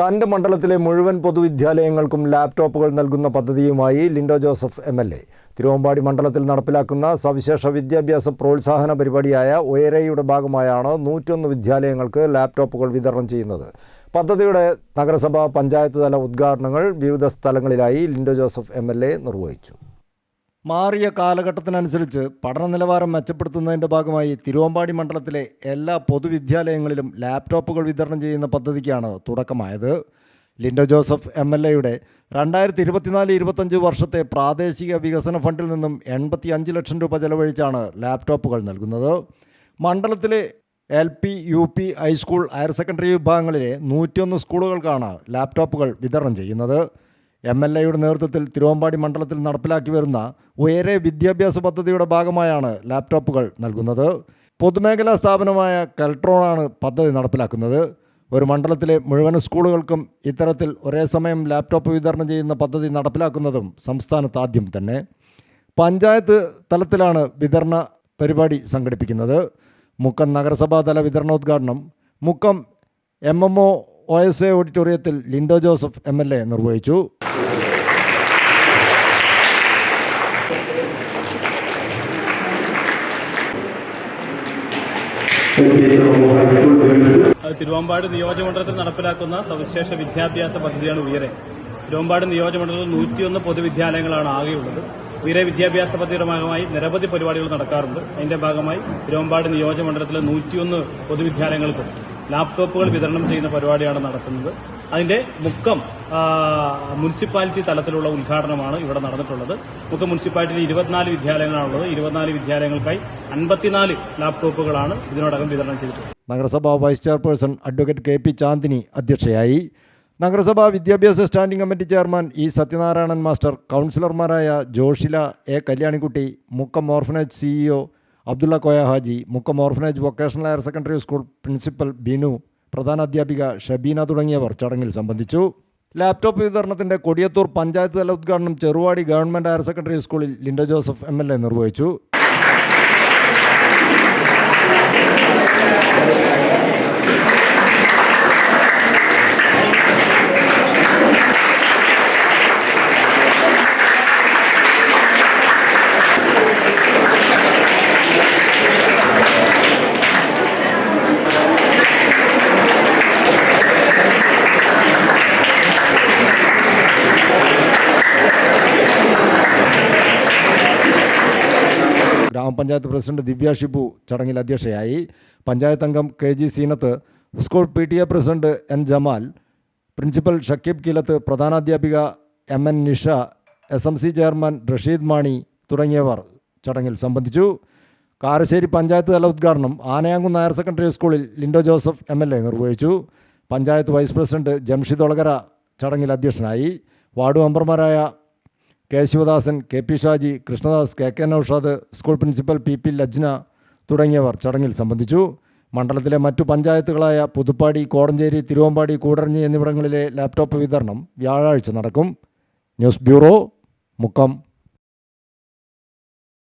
തന്റെ മണ്ഡലത്തിലെ മുഴുവൻ പൊതുവിദ്യാലയങ്ങൾക്കും ലാപ്ടോപ്പുകൾ നൽകുന്ന പദ്ധതിയുമായി Linto Joseph M L A. Thiruvambady മണ്ഡലത്തിൽ നടപ്പിലാക്കുന്ന സവിശേഷ വിദ്യാഭ്യാസ പ്രോത്സാഹന പരിപാടിയായ ഒയരയുടെ ഭാഗമായാണ് നൂറ്റൊന്ന് വിദ്യാലയങ്ങൾക്ക് ലാപ്ടോപ്പുകൾ വിതരണം ചെയ്യുന്നത്. പദ്ധതിയുടെ നഗരസഭ പഞ്ചായത്ത് തല ഉദ്ഘാടനങ്ങൾ വിവിധ സ്ഥലങ്ങളിലായി ലിൻഡോ ജോസഫ് എം നിർവഹിച്ചു. മാറിയ കാലഘട്ടത്തിനനുസരിച്ച് പഠന നിലവാരം മെച്ചപ്പെടുത്തുന്നതിന്റെ ഭാഗമായി തിരുവമ്പാടി മണ്ഡലത്തിലെ എല്ലാ പൊതുവിദ്യാലയങ്ങളിലും ലാപ്ടോപ്പുകൾ വിതരണം ചെയ്യുന്ന പദ്ധതിക്കാണ് തുടക്കമായത്. ലിൻഡോ ജോസഫ് എം എൽ എയുടെ രണ്ടായിരത്തി ഇരുപത്തിനാല് ഇരുപത്തഞ്ച് വർഷത്തെ പ്രാദേശിക വികസന ഫണ്ടിൽ നിന്നും എൺപത്തി അഞ്ച് ലക്ഷം രൂപ ചെലവഴിച്ചാണ് ലാപ്ടോപ്പുകൾ നൽകുന്നത്. മണ്ഡലത്തിലെ L P U P high school higher secondary വിഭാഗങ്ങളിലെ നൂറ്റിയൊന്ന് സ്കൂളുകൾക്കാണ് ലാപ്ടോപ്പുകൾ വിതരണം ചെയ്യുന്നത്. എം എൽ എയുടെ നേതൃത്വത്തിൽ തിരുവമ്പാടി മണ്ഡലത്തിൽ നടപ്പിലാക്കി വരുന്ന ഉയരെ വിദ്യാഭ്യാസ പദ്ധതിയുടെ ഭാഗമായാണ് ലാപ്ടോപ്പുകൾ നൽകുന്നത്. പൊതുമേഖലാ സ്ഥാപനമായ കൽട്രോണാണ് പദ്ധതി നടപ്പിലാക്കുന്നത്. ഒരു മണ്ഡലത്തിലെ മുഴുവൻ സ്കൂളുകൾക്കും ഇത്തരത്തിൽ ഒരേ സമയം ലാപ്ടോപ്പ് വിതരണം ചെയ്യുന്ന പദ്ധതി നടപ്പിലാക്കുന്നതും സംസ്ഥാനത്ത് ആദ്യം തന്നെ. പഞ്ചായത്ത് തലത്തിലാണ് വിതരണ പരിപാടി സംഘടിപ്പിക്കുന്നത്. മുക്കം നഗരസഭാ തല വിതരണോദ്ഘാടനം Mukkam M M O S A ഓഡിറ്റോറിയത്തിൽ Linto Joseph M L A നിർവഹിച്ചു. തിരുവമ്പാട് നിയോജകമണ്ഡലത്തിൽ നടപ്പിലാക്കുന്ന സവിശേഷ വിദ്യാഭ്യാസ പദ്ധതിയാണ് ഉയരെ തിരുവമ്പാട് നിയോജകമണ്ഡലത്തിൽ നൂറ്റിയൊന്ന് പൊതുവിദ്യാലയങ്ങളാണ് ആകെയുള്ളത്. ഉയരെ വിദ്യാഭ്യാസ പദ്ധതിയുടെ ഭാഗമായി നിരവധി പരിപാടികൾ നടക്കാറുണ്ട്. അതിന്റെ ഭാഗമായി തിരുവമ്പാട് നിയോജകമണ്ഡലത്തിലെ നൂറ്റിയൊന്ന് പൊതുവിദ്യാലയങ്ങൾക്കും ലാപ്ടോപ്പുകൾ വിതരണം ചെയ്യുന്ന പരിപാടിയാണ് നടക്കുന്നത് അതിന്റെ മുക്കം മുനിസിപ്പാലിറ്റി തലത്തിലുള്ള ഉദ്ഘാടനമാണ് ഇവിടെ നടന്നിട്ടുള്ളത്. മുക്കം മുനിസിപ്പാലിറ്റിയിൽ ഇരുപത്തിനാല് വിദ്യാലയങ്ങളാണുള്ളത്. ഇരുപത്തിനാല് വിദ്യാലയങ്ങൾക്കായി അൻപത്തിനാല് ലാപ്ടോപ്പുകളാണ് ഇതിനോടകം വിതരണം ചെയ്തിട്ടുള്ളത്. നഗരസഭാ vice chairperson advocate K P Chandini അധ്യക്ഷയായി. നഗരസഭാ വിദ്യാഭ്യാസ standing committee chairman E Sathyanarayanan master കൗൺസിലർമാരായ Joshila A Kalyanikutty Mukkam orphanage CEO Abdulla Koya Haji Mukkam orphanage vocational higher secondary school principal Binu പ്രധാന അധ്യാപിക ഷബീന തുടങ്ങിയവർ ചടങ്ങിൽ സംബന്ധിച്ചു. ലാപ്ടോപ്പ് വിതരണത്തിന്റെ കൊടിയത്തൂർ പഞ്ചായത്ത് തല ഉദ്ഘാടനം ചെറുവാടി ഗവൺമെന്റ് ഹയർ സെക്കൻഡറി സ്കൂളിൽ ലിൻഡോ ജോസഫ് എം നിർവഹിച്ചു. ഗ്രാമപഞ്ചായത്ത് പ്രസിഡന്റ് ദിവ്യ ഷിബു ചടങ്ങിൽ അധ്യക്ഷയായി. പഞ്ചായത്ത് അംഗം K G Seenath school P T A president N Jamal principal Shakeeb Keelath പ്രധാനാധ്യാപിക M N Nisha S M C chairman Rasheed Mani തുടങ്ങിയവർ ചടങ്ങിൽ സംബന്ധിച്ചു. കാരശ്ശേരി പഞ്ചായത്ത് തല ഉദ്ഘാടനം ആനയാങ്കും നായർ സെക്കൻഡറി സ്കൂളിൽ Linto Joseph M L A നിർവഹിച്ചു. പഞ്ചായത്ത് വൈസ് പ്രസിഡന്റ് ജംഷിദ് ഒളകര ചടങ്ങിൽ അധ്യക്ഷനായി. വാർഡ് മെമ്പർമാരായ K Sivadasan K P Shaji Krishnadas K K Noushad school principal P P Lajna തുടങ്ങിയവർ ചടങ്ങിൽ സംബന്ധിച്ചു. മണ്ഡലത്തിലെ മറ്റു പഞ്ചായത്തുകളായ പുതുപ്പാടി കോടഞ്ചേരി തിരുവമ്പാടി കൂടരഞ്ഞി എന്നിവിടങ്ങളിലെ ലാപ്ടോപ്പ് വിതരണം വ്യാഴാഴ്ച നടക്കും. News bureau Mukkam.